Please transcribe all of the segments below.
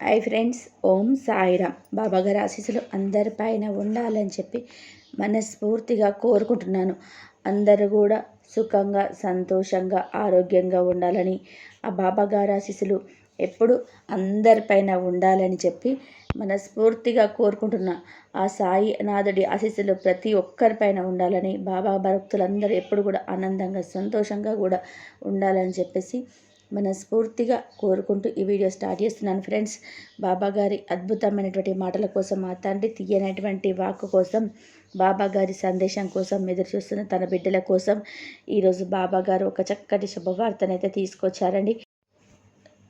Hi friends ఓం సాయిరామ్. బాబాగారి ఆశీస్సులు అందరిపైన ఉండాలని చెప్పి మనస్ఫూర్తిగా కోరుకుంటున్నాను. అందరూ కూడా సుఖంగా సంతోషంగా ఆరోగ్యంగా ఉండాలని ఆ బాబాగారి ఆశీస్సులు ఎప్పుడు అందరిపైన ఉండాలని చెప్పి మనస్ఫూర్తిగా కోరుకుంటున్నా. ఆ సాయి నాథుడి ఆశీస్సులు ప్రతి ఒక్కరిపైన ఉండాలని బాబా భక్తులందరూ ఎప్పుడు కూడా ఆనందంగా సంతోషంగా కూడా ఉండాలని చెప్పేసి మనస్ఫూర్తిగా కోరుకుంటూ ఈ వీడియో స్టార్ట్ చేస్తున్నాను. ఫ్రెండ్స్ బాబా గారి అద్భుతమైనటువంటి మాటల కోసం మా తండ్రి తీయనటువంటి వాక్కు కోసం బాబా గారి సందేశం కోసం ఎదురు చూస్తున్న తన బిడ్డల కోసం ఈరోజు బాబా గారు ఒక చక్కటి శుభవార్తనైతే తీసుకొచ్చారండి.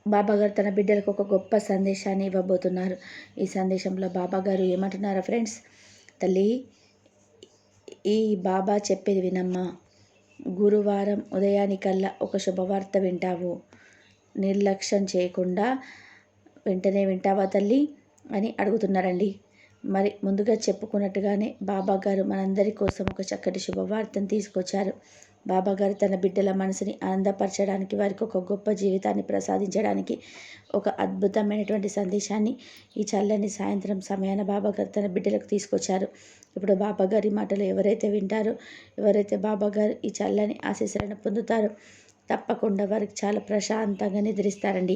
బాబా గారు తన బిడ్డలకు ఒక గొప్ప సందేశాన్ని ఇవ్వబోతున్నారు. ఈ సందేశంలో బాబా గారు ఏమంటున్నారా ఫ్రెండ్స్? తల్లి ఈ బాబా చెప్పేది వినమ్మా. గురువారం ఉదయానికల్లా ఒక శుభవార్త వింటావు. నిర్లక్ష్యం చేయకుండా వెంటనే వింటావా తల్లి? అని అడుగుతున్నారండి. మరి ముందుగా చెప్పుకున్నట్టుగానే బాబా గారు మనందరి కోసం ఒక చక్కటి శుభవార్తను తీసుకొచ్చారు. బాబాగారు తన బిడ్డల మనసుని ఆనందపరచడానికి వారికి ఒక గొప్ప జీవితాన్ని ప్రసాదించడానికి ఒక అద్భుతమైనటువంటి సందేశాన్ని ఈ చల్లని సాయంత్రం సమయాన బాబాగారు తన బిడ్డలకు తీసుకొచ్చారు. ఇప్పుడు బాబాగారి మాటలు ఎవరైతే వింటారో ఎవరైతే బాబాగారు ఈ చల్లని ఆశీస్సులను పొందుతారో తప్పకుండా వారికి చాలా ప్రశాంతంగా నిద్రిస్తారండి.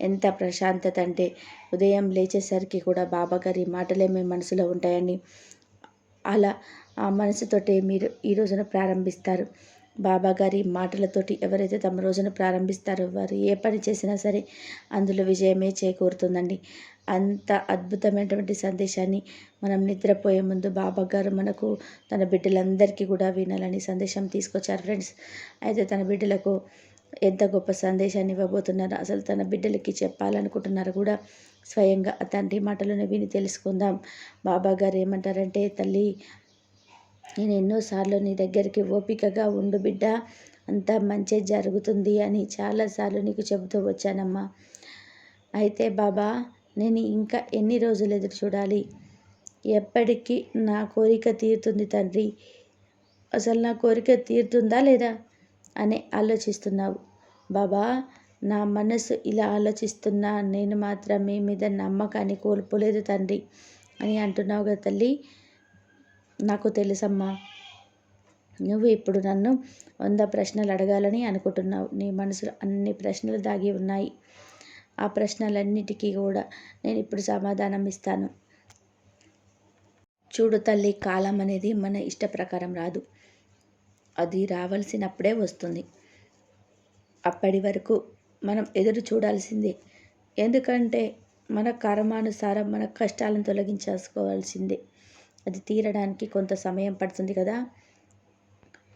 ఎంత ప్రశాంతత అంటే ఉదయం లేచేసరికి కూడా బాబాగారి మాటలే మీ మనసులో ఉంటాయండి. అలా ఆ మనసుతోటే మీరు ఈ రోజున ప్రారంభిస్తారు. బాబాగారి మాటలతోటి ఎవరైతే తమ రోజును ప్రారంభిస్తారో వారు ఏ పని చేసినా సరే అందులో విజయమే చేకూరుతుందండి. అంత అద్భుతమైనటువంటి సందేశాన్ని మనం నిద్రపోయే ముందు బాబా గారు మనకు తన బిడ్డలందరికీ కూడా వినాలని సందేశం తీసుకొచ్చారు ఫ్రెండ్స్. అయితే తన బిడ్డలకు ఎంత గొప్ప సందేశాన్ని ఇవ్వబోతున్నారు అసలు తన బిడ్డలకి చెప్పాలనుకుంటున్నారు కూడా స్వయంగా తండ్రి మాటలను విని తెలుసుకుందాం. బాబా గారు ఏమంటారంటే తల్లి నేను ఎన్నోసార్లు నీ దగ్గరికి ఓపికగా ఉండు బిడ్డ అంతా మంచి జరుగుతుంది అని చాలాసార్లు నీకు చెబుతూ వచ్చానమ్మా. అయితే బాబా నేను ఇంకా ఎన్ని రోజులు ఎదురు చూడాలి? ఎప్పటికీ నా కోరిక తీరుతుంది తండ్రి. అసలు నా కోరిక తీరుతుందా లేదా? అని ఆలోచిస్తున్నావు. బాబా నా మనసు ఇలా ఆలోచిస్తున్నా నేను మాత్రం మీ మీద నమ్మకాన్ని కోల్పోలేదు తండ్రి అని అంటున్నావు కదా తల్లి. నాకు తెలుసమ్మా నువ్వు ఇప్పుడు నన్ను వంద ప్రశ్నలు అడగాలని అనుకుంటున్నావు. నీ మనసులో అన్ని ప్రశ్నలు దాగి ఉన్నాయి. ఆ ప్రశ్నలన్నిటికీ కూడా నేను ఇప్పుడు సమాధానం ఇస్తాను. చూడు తల్లి కాలం అనేది మన ఇష్ట ప్రకారం రాదు. అది రావాల్సినప్పుడే వస్తుంది. అప్పటి వరకు మనం ఎదురు చూడాల్సిందే. ఎందుకంటే మన కర్మానుసారం మన కష్టాలను తొలగించేసుకోవాల్సిందే అది తీరడానికి కొంత సమయం పడుతుంది కదా?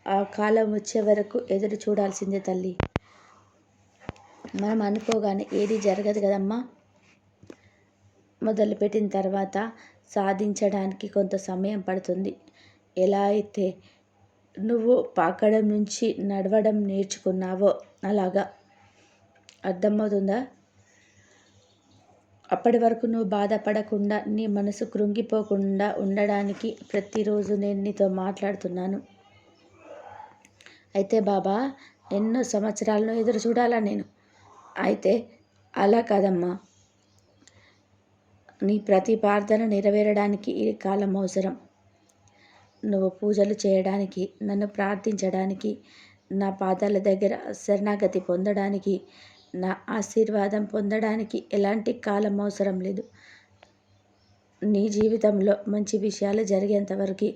ఆ కాలం వచ్చే వరకు ఎదురు చూడాల్సిందే తల్లి. మనం అనుకోగానే ఏది జరగదు కదమ్మా? మొదలుపెట్టిన తర్వాత సాధించడానికి కొంత సమయం పడుతుంది. ఎలా అయితే నువ్వు పాకడం నుంచి నడవడం నేర్చుకున్నావో అలాగా. అర్థమవుతుందా? అప్పటి వరకు నువ్వు బాధపడకుండా నీ మనసు కృంగిపోకుండా ఉండడానికి ప్రతిరోజు నేను నీతో మాట్లాడుతున్నాను. అయితే బాబా ఎన్నో సంవత్సరాలను ఎదురు చూడాలా నేను? అయితే అలా కాదమ్మా. నీ ప్రతి ప్రార్థన నెరవేరడానికి ఈ కాలం అవసరం. నువ్వు పూజలు చేయడానికి నన్ను ప్రార్థించడానికి నా పాదాల దగ్గర శరణాగతి పొందడానికి నా ఆశీర్వాదం పొందడానికి ఎలాంటి కాలం అవసరం లేదు. నీ జీవితంలో మంచి విషయాలు జరిగేంతవరకు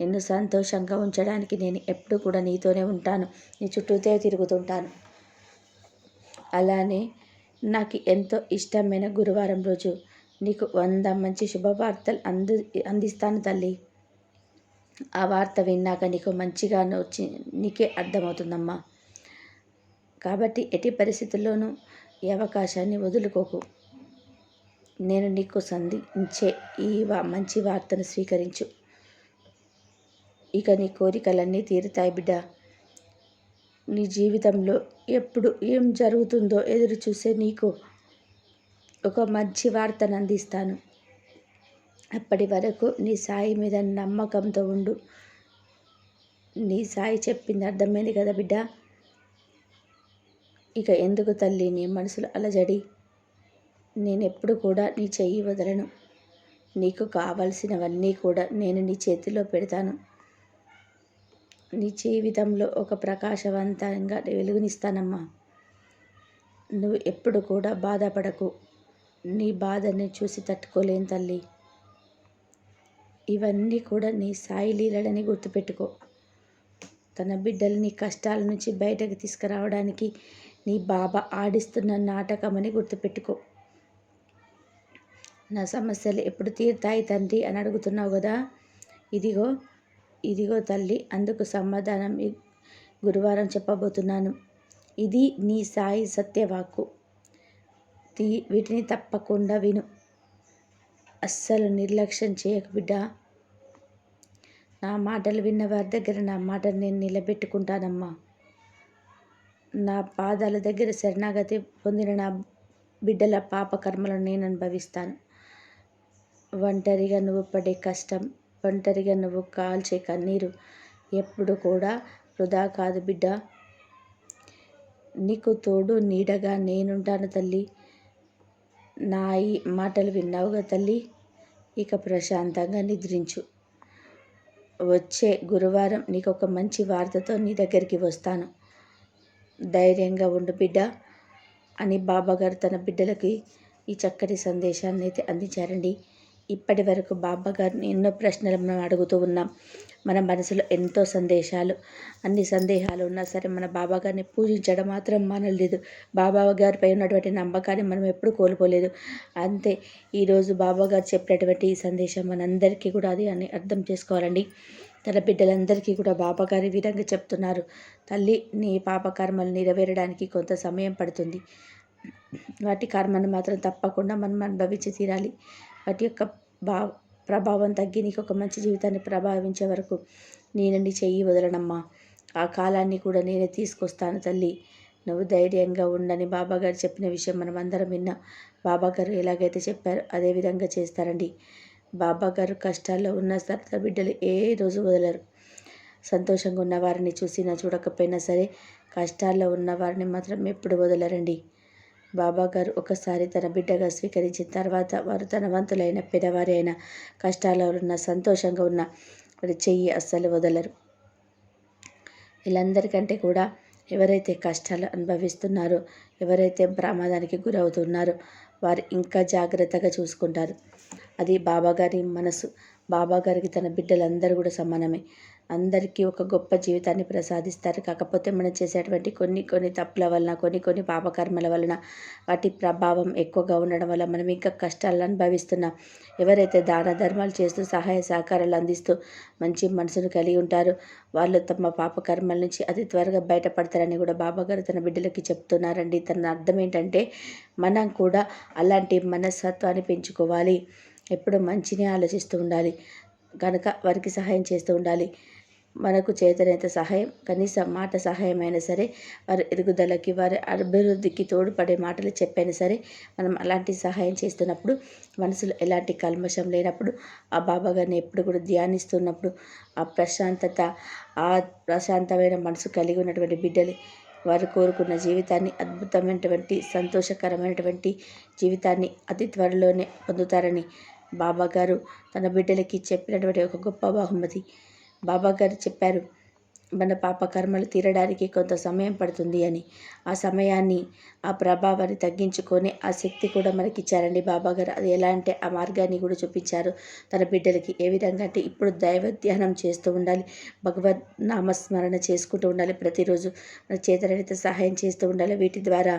నిన్ను సంతోషంగా ఉంచడానికి నేను ఎప్పుడు కూడా నీతోనే ఉంటాను. నీ చుట్టూతే తిరుగుతుంటాను. అలానే నాకు ఎంతో ఇష్టమైన గురువారం రోజు. నీకు వంద మంచి శుభవార్తలు అందు అందిస్తాను తల్లి. ఆ వార్త విన్నాక నీకు మంచిగా వచ్చి నీకే అర్థమవుతుందమ్మా. కాబట్టి ఎట్టి పరిస్థితుల్లోనూ ఈ అవకాశాన్ని వదులుకోకు. నేను నీకు సంధించే ఈ వా మంచి వార్తను స్వీకరించు. ఇక నీ కోరికలన్నీ తీరుతాయి బిడ్డ. నీ జీవితంలో ఎప్పుడు ఏం జరుగుతుందో ఎదురు చూసే నీకు ఒక మంచి వార్తను అందిస్తాను. అప్పటి వరకు నీ సాయి మీద నమ్మకంతో ఉండు. నీ సాయి చెప్పింది అర్థమైంది కదా బిడ్డ. ఇక ఎందుకు తల్లి? నీ మనసులో అలజడి నేనెప్పుడు కూడా నీ చెయ్యి వదలను. నీకు కావలసినవన్నీ కూడా నేను నీ చేతిలో పెడతాను. నీ జీవితంలో ఒక ప్రకాశవంతంగా వెలుగునిస్తానమ్మా. నువ్వు ఎప్పుడు కూడా బాధపడకు. నీ బాధని చూసి తట్టుకోలేని తల్లి. ఇవన్నీ కూడా నీ సాయి లీలలని గుర్తుపెట్టుకో. తన బిడ్డల్ని కష్టాల నుంచి బయటకు తీసుకురావడానికి నీ బాబా ఆడిస్తున్న నాటకమని గుర్తుపెట్టుకో. నా సమస్యలు ఎప్పుడు తీరుతాయి తండ్రి అని అడుగుతున్నావు కదా? ఇదిగో ఇదిగో తల్లి అందుకు సమాధానం గురువారం చెప్పబోతున్నాను. ఇది నీ సాయి సత్యవాక్కు. తీ వీటిని తప్పకుండా విను. అస్సలు నిర్లక్ష్యం చేయకు బిడ్డ. నా మాటలు విన్న వారి దగ్గర నా మాటను నేను నిలబెట్టుకుంటానమ్మా. నా పాదాల దగ్గర శరణాగతి పొందిన నా బిడ్డల పాప కర్మలను నేను అనుభవిస్తాను. ఒంటరిగా నువ్వు పడే కష్టం ఒంటరిగా నువ్వు కాల్చే కన్నీరు ఎప్పుడు కూడా వృధా కాదు బిడ్డ. నీకు తోడు నీడగా నేనుంటాను తల్లి. నా ఈ మాటలు విన్నావుగా తల్లి. ఇక ప్రశాంతంగా నిద్రించు. వచ్చే గురువారం నీకు ఒక మంచి వార్తతో నీ దగ్గరికి వస్తాను. ధైర్యంగా ఉండు బిడ్డ అని బాబాగారు తన బిడ్డలకి ఈ చక్కటి సందేశాన్ని అయితే అందించారండి. ఇప్పటి వరకు బాబా గారిని ఎన్నో ప్రశ్నలు మనం అడుగుతూ ఉన్నాం. మన మనసులో ఎంతో సందేశాలు అన్ని సందేహాలు ఉన్నా సరే మన బాబాగారిని పూజించడం మాత్రం మానలేదు. బాబా గారిపై ఉన్నటువంటి నమ్మకాన్ని మనం ఎప్పుడు కోల్పోలేదు. అంతే ఈరోజు బాబాగారు చెప్పినటువంటి ఈ సందేశం మనందరికీ కూడా అది అని అర్థం చేసుకోవాలండి. తన బిడ్డలందరికీ కూడా బాబాగారి విధంగా చెప్తున్నారు. తల్లి నీ పాప కర్మలు నెరవేరడానికి కొంత సమయం పడుతుంది. వాటి కర్మను మాత్రం తప్పకుండా మనం అనుభవించి తీరాలి. వాటి యొక్క బా ప్రభావం తగ్గి నీకు ఒక మంచి జీవితాన్ని ప్రభావించే వరకు నేనండి చెయ్యి వదలనమ్మా. ఆ కాలాన్ని కూడా నేనే తీసుకొస్తాను తల్లి. నువ్వు ధైర్యంగా ఉండని బాబాగారు చెప్పిన విషయం మనం అందరం విన్నాం. బాబాగారు ఎలాగైతే చెప్పారో అదే విధంగా చేస్తారండి. బాబాగారు కష్టాల్లో ఉన్న తర్వాత బిడ్డలు ఏ రోజు వదలరు. సంతోషంగా ఉన్న వారిని చూసినా చూడకపోయినా సరే కష్టాల్లో ఉన్న వారిని మాత్రం ఎప్పుడు వదలరండి. బాబాగారు ఒకసారి తన బిడ్డగా స్వీకరించిన తర్వాత వారు తన వంతులైన పెదవారి అయిన కష్టాల్లో ఉన్న సంతోషంగా ఉన్న వారి చెయ్యి అస్సలు వదలరు. వీళ్ళందరికంటే కూడా ఎవరైతే కష్టాలు అనుభవిస్తున్నారో ఎవరైతే ప్రమాదానికి గురవుతున్నారో వారు ఇంకా జాగ్రత్తగా చూసుకుంటారు. అది బాబాగారి మనసు. బాబాగారికి తన బిడ్డలందరూ కూడా సమానమే. అందరికీ ఒక గొప్ప జీవితాన్ని ప్రసాదిస్తారు. కాకపోతే మనం చేసేటువంటి కొన్ని కొన్ని తప్పుల వలన కొన్ని కొన్ని పాపకర్మల వలన వాటి ప్రభావం ఎక్కువగా ఉండడం వల్ల మనం ఇంకా కష్టాలను అనుభవిస్తున్నాం. ఎవరైతే దాన ధర్మాలు చేస్తూ సహాయ సహకారాలు అందిస్తూ మంచి మనసును కలిగి ఉంటారో వాళ్ళు తమ పాపకర్మల నుంచి అతి త్వరగా బయటపడతారని కూడా బాబాగారు తన బిడ్డలకి చెప్తున్నారండి. తన అర్థం ఏంటంటే మనం కూడా అలాంటి మనస్తత్వాన్ని పెంచుకోవాలి. ఎప్పుడు మంచిని ఆలోచిస్తూ ఉండాలి. కనుక వారికి సహాయం చేస్తూ ఉండాలి. మనకు చేతనైతే సహాయం కనీసం మాట సహాయం అయినా సరే వారి ఎదుగుదలకి వారి అభివృద్ధికి తోడ్పడే మాటలు చెప్పైనా సరే మనం అలాంటి సహాయం చేస్తున్నప్పుడు మనసులో ఎలాంటి కల్మషం లేనప్పుడు ఆ బాబా గారిని ఎప్పుడు కూడా ధ్యానిస్తున్నప్పుడు ఆ ప్రశాంతత ఆ ప్రశాంతమైన మనసు కలిగి ఉన్నటువంటి బిడ్డలు వారు కోరుకున్న జీవితాన్ని అద్భుతమైనటువంటి సంతోషకరమైనటువంటి జీవితాన్ని అతి త్వరలోనే పొందుతారని బాబా గారు తన బిడ్డలకి చెప్పినటువంటి ఒక గొప్ప బహుమతి. బాబా గారు చెప్పారు మన పాప కర్మలు తీరడానికి కొంత సమయం పడుతుంది అని. ఆ సమయాన్ని ఆ ప్రభావాన్ని తగ్గించుకొని ఆ శక్తి కూడా మనకి ఇచ్చారండి బాబా గారు అది ఎలా అంటే ఆ మార్గాన్ని కూడా చూపించారు. తన బిడ్డలకి ఏ విధంగా అంటే ఇప్పుడు దైవ ధ్యానం చేస్తూ ఉండాలి. భగవద్ నామస్మరణ చేసుకుంటూ ఉండాలి. ప్రతిరోజు మన చేతనైతే సహాయం చేస్తూ ఉండాలి. వీటి ద్వారా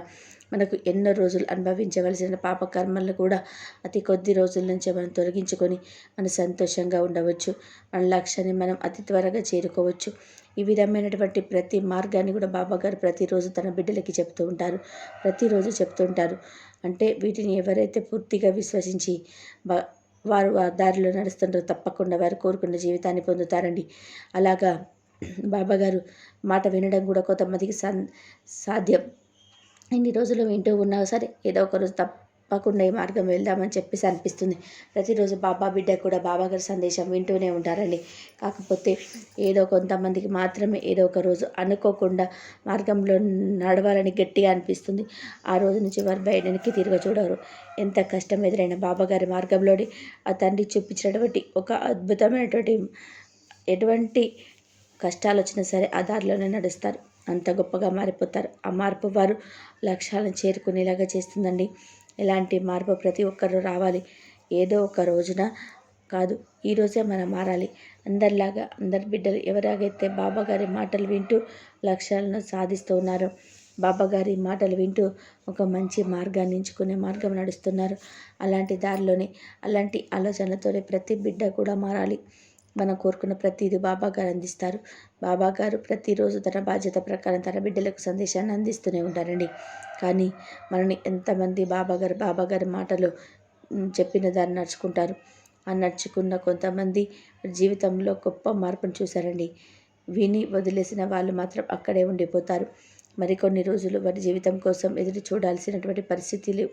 మనకు ఎన్నో రోజులు అనుభవించవలసిన పాపకర్మలను కూడా అతి కొద్ది రోజుల నుంచే మనం తొలగించుకొని మనం సంతోషంగా ఉండవచ్చు. మన లక్ష్యాన్ని మనం అతి త్వరగా చేరుకోవచ్చు. ఈ విధమైనటువంటి ప్రతి మార్గాన్ని కూడా బాబాగారు ప్రతిరోజు తన బిడ్డలకి చెప్తూ ఉంటారు. ప్రతిరోజు చెప్తుంటారు అంటే వీటిని ఎవరైతే పూర్తిగా విశ్వసించి వారు ఆ దారిలో నడుస్తుంటారో తప్పకుండా వారు కోరుకున్న జీవితాన్ని పొందుతారండి. అలాగా బాబాగారు మాట వినడం కూడా కొంతమందికి సాధ్యం. ఇన్ని రోజులు వింటూ ఉన్నా సరే ఏదో ఒక రోజు తప్ తప్పకుండా ఈ మార్గం వెళ్దామని చెప్పేసి అనిపిస్తుంది. ప్రతిరోజు బాబా బిడ్డ కూడా బాబాగారి సందేశం వింటూనే ఉంటారండి. కాకపోతే ఏదో కొంతమందికి మాత్రమే ఏదో ఒక రోజు అనుకోకుండా మార్గంలో నడవాలని గట్టిగా అనిపిస్తుంది. ఆ రోజు నుంచి వారు బయటకి తిరగ చూడరు. ఎంత కష్టం ఎదురైన బాబాగారి మార్గంలోని ఆ తండ్రి చూపించినటువంటి ఒక అద్భుతమైనటువంటి ఎటువంటి కష్టాలు వచ్చినా సరే ఆ దారిలోనే నడుస్తారు. అంత గొప్పగా మారిపోతారు. ఆ మార్పు వారు లక్ష్యాలను చేరుకునేలాగా చేస్తుందండి. ఇలాంటి మార్పు ప్రతి ఒక్కరు రావాలి. ఏదో ఒక రోజున కాదు ఈరోజే మనం మారాలి. అందరిలాగా అందరి బిడ్డలు ఎవరాగైతే బాబాగారి మాటలు వింటూ లక్ష్యాలను సాధిస్తూ ఉన్నారో బాబాగారి మాటలు వింటూ ఒక మంచి మార్గాన్ని ఎంచుకునే మార్గం నడుస్తున్నారు. అలాంటి దారిలోనే అలాంటి ఆలోచనలతోనే ప్రతి బిడ్డ కూడా మారాలి. మనం కోరుకున్న ప్రతిదీ బాబా గారు అందిస్తారు. బాబా గారు ప్రతిరోజు తన బాధ్యత ప్రకారం తన బిడ్డలకు సందేశాన్ని అందిస్తూనే ఉంటారండి. కానీ మనని ఎంతమంది బాబా గారు బాబా గారి మాటలు చెప్పిన దాన్ని నడుచుకుంటారు. ఆ నడుచుకున్న కొంతమంది జీవితంలో గొప్ప మార్పును చూశారండి. విని వదిలేసిన వాళ్ళు మాత్రం అక్కడే ఉండిపోతారు. మరికొన్ని రోజులు వారి జీవితం కోసం ఎదురు చూడాల్సినటువంటి పరిస్థితులు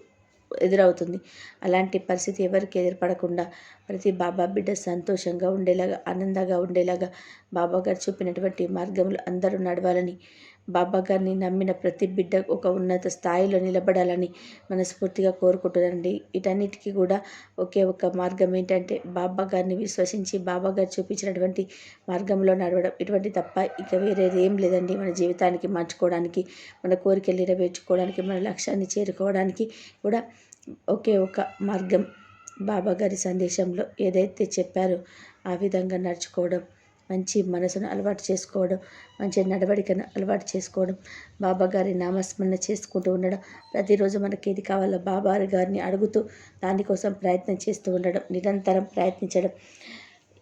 ఎదురవుతుంది. అలాంటి పరిస్థితి ఎవరికి ఎదురుపడకుండా ప్రతి బాబా బిడ్డ సంతోషంగా ఉండేలాగా ఆనందంగా ఉండేలాగా బాబా గారు చూపినటువంటి మార్గంలో అందరూ నడవాలని బాబా గారిని నమ్మిన ప్రతి బిడ్డ ఒక ఉన్నత స్థాయిలో నిలబడాలని మనస్ఫూర్తిగా కోరుకుంటున్నానండి. వీటన్నిటికీ కూడా ఒకే ఒక మార్గం ఏంటంటే బాబా గారిని విశ్వసించి బాబా గారు చూపించినటువంటి మార్గంలో నడవడం. ఇటువంటి తప్ప ఇక వేరేది ఏం లేదండి. మన జీవితానికి మార్చుకోవడానికి మన కోరికలు నెరవేర్చుకోవడానికి మన లక్ష్యాన్ని చేరుకోవడానికి కూడా ఒకే ఒక మార్గం బాబా గారి సందేశంలో ఏదైతే చెప్పారో ఆ విధంగా నడుచుకోవడం. మంచి మనసును అలవాటు చేసుకోవడం మంచి నడవడికను అలవాటు చేసుకోవడం బాబా గారి నామస్మరణ చేసుకుంటూ ఉండడం ప్రతిరోజు మనకి ఏది కావాలో బాబా గారిని అడుగుతూ దానికోసం ప్రయత్నం చేస్తూ ఉండడం నిరంతరం ప్రయత్నించడం.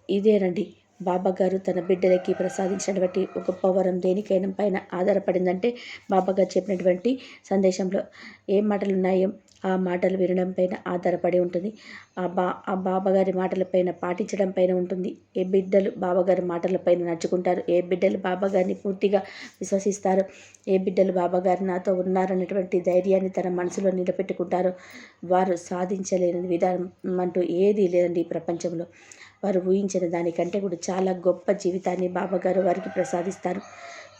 ఇదేనండి. బాబా గారు తన బిడ్డలకి ప్రసాదించినటువంటి ఒక గొప్ప వరం దేనికైనా పైన ఆధారపడిందంటే బాబా గారు చెప్పినటువంటి సందేశంలో ఏం మాటలు ఉన్నాయో ఆ మాటలు వినడం పైన ఆధారపడి ఉంటుంది. ఆ బా ఆ బాబాగారి మాటలపైన పాటించడం పైన ఉంటుంది. ఏ బిడ్డలు బాబాగారి మాటలపైన నడుచుకుంటారు? ఏ బిడ్డలు బాబాగారిని పూర్తిగా విశ్వసిస్తారు? ఏ బిడ్డలు బాబాగారు నాతో ఉన్నారనేటువంటి ధైర్యాన్ని తన మనసులో నిలబెట్టుకుంటారు వారు సాధించలేని విధానం అంటూ ఏదీ లేదండి ఈ ప్రపంచంలో. వారు ఊహించిన దానికంటే కూడా చాలా గొప్ప జీవితాన్ని బాబాగారు వారికి ప్రసాదిస్తారు.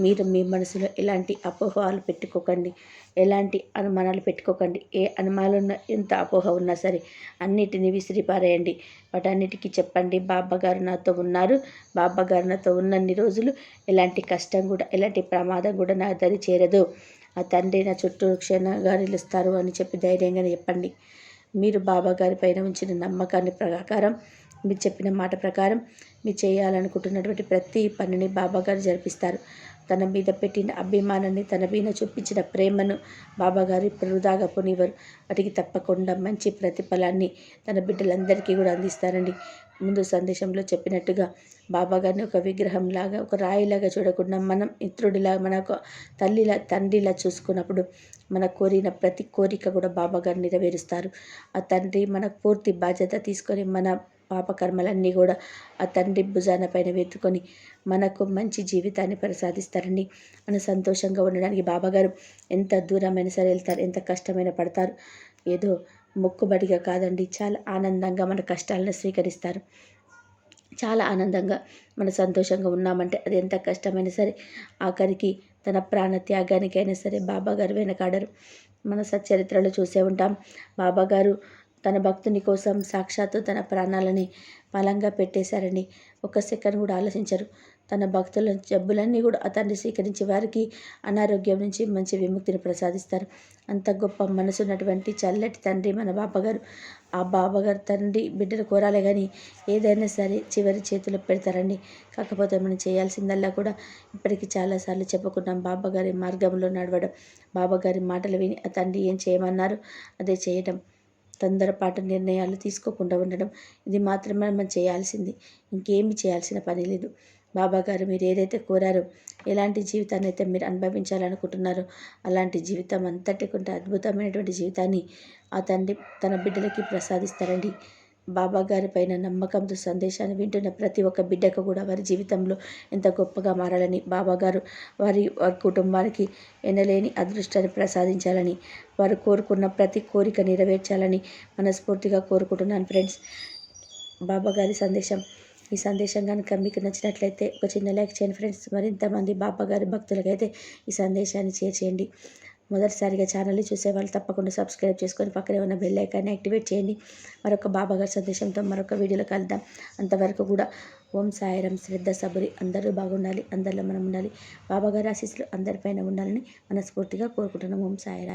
మీరు మీ మనసులో ఎలాంటి అపోహలు పెట్టుకోకండి. ఎలాంటి అనుమానాలు పెట్టుకోకండి. ఏ అనుమానాలు ఎంత అపోహ ఉన్నా సరే అన్నిటినీ విసిరిపారేయండి వాటన్నిటికీ చెప్పండి. బాబాగారు నాతో ఉన్నారు. బాబాగారు నాతో ఉన్నన్ని రోజులు ఎలాంటి కష్టం కూడా ఎలాంటి ప్రమాదం కూడా నా దరి చేరదు. ఆ తండ్రి నా చుట్టూ క్షణంగా నిలుస్తారు అని చెప్పి ధైర్యంగా చెప్పండి. మీరు బాబాగారి పైన ఉంచిన నమ్మకాన్ని ప్రకారం మీరు చెప్పిన మాట ప్రకారం మీరు చేయాలనుకుంటున్నటువంటి ప్రతి పనిని బాబాగారు జరిపిస్తారు. తన మీద పెట్టిన అభిమానాన్ని తన మీద చూపించిన ప్రేమను బాబాగారు ఇప్పుడు వృధాగా పోనివ్వరు. వాటికి తప్పకుండా మంచి ప్రతిఫలాన్ని తన బిడ్డలందరికీ కూడా అందిస్తారండి. ముందు సందేశంలో చెప్పినట్టుగా బాబాగారిని ఒక విగ్రహంలాగా ఒక రాయిలాగా చూడకుండా మనం మిత్రుడిలా మన తల్లిలా తండ్రిలా చూసుకున్నప్పుడు మన కోరిన ప్రతి కోరిక కూడా బాబాగారు నెరవేరుస్తారు. ఆ తండ్రి మన పూర్తి బాధ్యత తీసుకొని మన పాపకర్మలన్నీ కూడా ఆ తండ్రి భుజాన పైన వెతుకొని మనకు మంచి జీవితాన్ని ప్రసాదిస్తారని మన సంతోషంగా ఉండడానికి బాబాగారు ఎంత దూరమైన సరే వెళ్తారు ఎంత కష్టమైన పడతారు. ఏదో మొక్కుబడిగా కాదండి చాలా ఆనందంగా మన కష్టాలను స్వీకరిస్తారు. చాలా ఆనందంగా మన సంతోషంగా ఉన్నామంటే అది ఎంత కష్టమైనా సరే ఆఖరికి తన ప్రాణ త్యాగానికైనా సరే బాబాగారు వెనకాడరు. మన సచ్చరిత్రలో చూసే ఉంటాం బాబాగారు తన భక్తుని కోసం సాక్షాత్తు తన ప్రాణాలని బలంగా పెట్టేశారని ఒక సెకండ్ కూడా ఆలోచించరు. తన భక్తుల జబ్బులన్నీ కూడా అతన్ని స్వీకరించి వారికి అనారోగ్యం నుంచి మంచి విముక్తిని ప్రసాదిస్తారు. అంత గొప్ప మనసున్నటువంటి చల్లటి తండ్రి మన బాబాగారు ఆ బాబాగారు తండ్రి బిడ్డలు కోరాలే కానీ ఏదైనా సరే చివరి చేతిలో పెడతారండి. కాకపోతే మనం చేయాల్సిందల్లా కూడా ఇప్పటికీ చాలాసార్లు చెప్పుకున్నాం బాబాగారి మార్గంలో నడవడం. బాబాగారి మాటలు విని ఆ తండ్రి ఏం చేయమన్నారు? అదే చేయడం తొందరపాటు నిర్ణయాలు తీసుకోకుండా ఉండడం. ఇది మాత్రమే మనం చేయాల్సింది. ఇంకేమి చేయాల్సిన పని లేదు. బాబా గారు మీరు ఏదైతే కోరారో ఎలాంటి జీవితాన్ని అయితే మీరు అనుభవించాలనుకుంటున్నారో అలాంటి జీవితం అంతటి కొంత అద్భుతమైనటువంటి జీవితాన్ని ఆ తండ్రి తన బిడ్డలకి ప్రసాదిస్తారండి. బాబాగారి పైన నమ్మకంతో సందేశాన్ని వింటున్న ప్రతి ఒక్క బిడ్డకు కూడా వారి జీవితంలో ఎంత గొప్పగా మారాలని బాబాగారు వారి వారి కుటుంబానికి ఎనలేని అదృష్టాన్ని ప్రసాదించాలని వారు కోరుకున్న ప్రతి కోరిక నెరవేర్చాలని మనస్ఫూర్తిగా కోరుకుంటున్నాను ఫ్రెండ్స్. బాబాగారి సందేశం. ఈ సందేశం కనుక మీకు నచ్చినట్లయితే ఒక చిన్న లైక్ చేయండి ఫ్రెండ్స్. మరింతమంది బాబాగారి భక్తులకైతే ఈ సందేశాన్ని షేర్ చేయండి. మొదటిసారిగా ఛానల్ని చూసే వాళ్ళు తప్పకుండా సబ్స్క్రైబ్ చేసుకొని పక్కనే ఉన్న బెల్ ఐకాన్ని యాక్టివేట్ చేయండి. మరొక బాబా గారి సందేశంతో మరొక వీడియోలో కలుద్దాం. అంతవరకు కూడా ఓం సాయిరం శ్రద్ధ సబరి. అందరూ బాగుండాలి. అందరిలో మనం ఉండాలి. బాబాగారి ఆశీస్సులు అందరిపైన ఉండాలని మనస్ఫూర్తిగా కోరుకుంటున్నాం. ఓం సాయిరా